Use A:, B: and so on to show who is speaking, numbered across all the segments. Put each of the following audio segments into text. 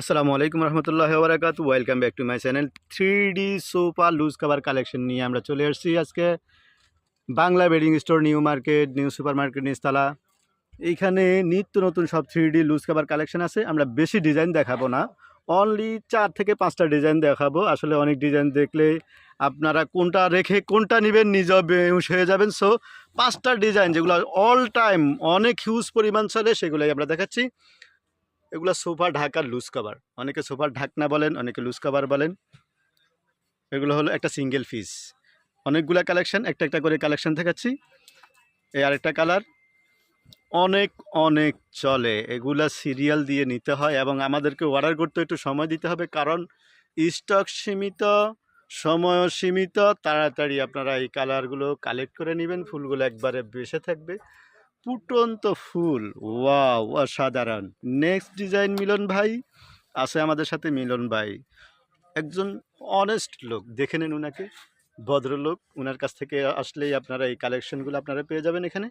A: আসসালামু আলাইকুম রহমতুল্লাহ বারাকাত welcome back to my channel three D sofa loose cover collection নিয়ে আমরা চলে এসেছি আজকে। Bangla bedding store, new market, new super market নিস্তালা এইখানে নিত্য নতুন সব three D loose cover collection আছে। আমরা বেশি ডিজাইন দেখাবো না। অনলি চার থেকে পাঁচটা ডিজাইন দেখাবো। আসলে অনেক ডিজাইন দেখলে আপনারা কোনটা রেখে কোনটা নেবেন নিজেও বেহুশ হয়ে যাবেন। সো পাঁচটা ডিজাইন যেগুলো অল টাইম অনেক হিউজ পরিমাণ চলে, সেগুলোই আমরা দেখাচ্ছি। এগুলো সোফা ঢাকার লুজ কভার অনেকে সোফার ঢাকনা বলেন, অনেকে লুজ কভার বলেন। এগুলো হলো একটা সিঙ্গেল পিস অনেকগুলো কালেকশন একটা একটা করে কালেকশন দেখাচ্ছি। এই আরেকটা কালার অনেক অনেক চলে। এগুলা সিরিয়াল দিয়ে নিতে হয় এবং আমাদেরকে অর্ডার করতে একটু সময় দিতে হবে কারণ স্টক সীমিত, সময় সীমিত। তাড়াতাড়ি আপনারা এই কালারগুলো কালেক্ট করে নেবেন, ফুলগুলো একবারে বেসে থাকবে। ফুটন্ত ফুল। ওয়াও, অসাধারণ। নেক্সট ডিজাইন মিলন ভাই। আছে আমাদের সাথে মিলন ভাই। একজন অনেস্ট লোক। দেখে নেন উনাকে। ভদ্রলোক। উনার কাছ থেকে আসলেই আপনারা এই কালেকশনগুলো আপনারা পেয়ে যাবেন এখানে।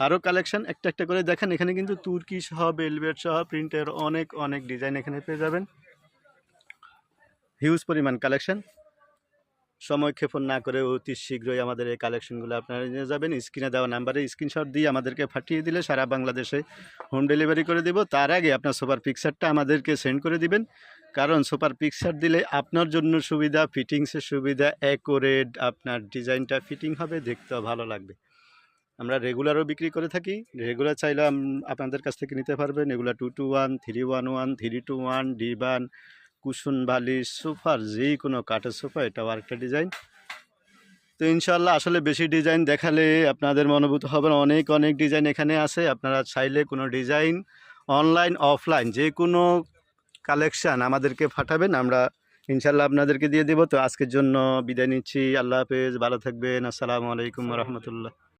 A: আরও কালেকশন একটা একটা করে দেখেন। এখানে কিন্তু তুর্কি সহ বেলভেট সহ প্রিন্টের অনেক অনেক ডিজাইন এখানে পেয়ে যাবেন। হিউজ পরিমাণ কালেকশন সময় ক্ষেপণ না করে অতি শীঘ্রই আমাদের এই কালেকশনগুলো আপনারা নিয়ে যাবেন। স্ক্রিনে দেওয়া নাম্বারে স্ক্রিনশট দিয়ে আমাদেরকে পাঠিয়ে দিলে সারা বাংলাদেশে হোম ডেলিভারি করে দেব। তার আগে আপনার সুপার পিকচারটা আমাদেরকে সেন্ড করে দিবেন। কারণ সুপার পিকচার দিলে আপনার জন্য সুবিধা ফিটিংসের সুবিধা অ্যাকোরেট আপনার ডিজাইনটা ফিটিং হবে, দেখতেও ভালো লাগবে। আমরা রেগুলারও বিক্রি করে থাকি। রেগুলার চাইলে আপনাদের কাছ থেকে নিতে পারবেন। এগুলো two two one three one one three two one divan cushion বালিশ সোফার যেই কোনো কাঠের সোফা এটাও আরেকটা ডিজাইন তো ইনশাল্লাহ আসলে বেশি ডিজাইন দেখালে আপনাদের মনোভূত হবে অনেক অনেক ডিজাইন এখানে আছে। আপনারা চাইলে কোনো ডিজাইন অনলাইন অফলাইন যে কোনো কালেকশান আমাদেরকে পাঠাবেন আমরা ইনশাল্লাহ আপনাদেরকে দিয়ে দেবো। তো আজকের জন্য বিদায় নিচ্ছি। আল্লাহ হাফেজ। ভালো থাকবেন। আসসালামু আলাইকুম রহমতুল্লাহ।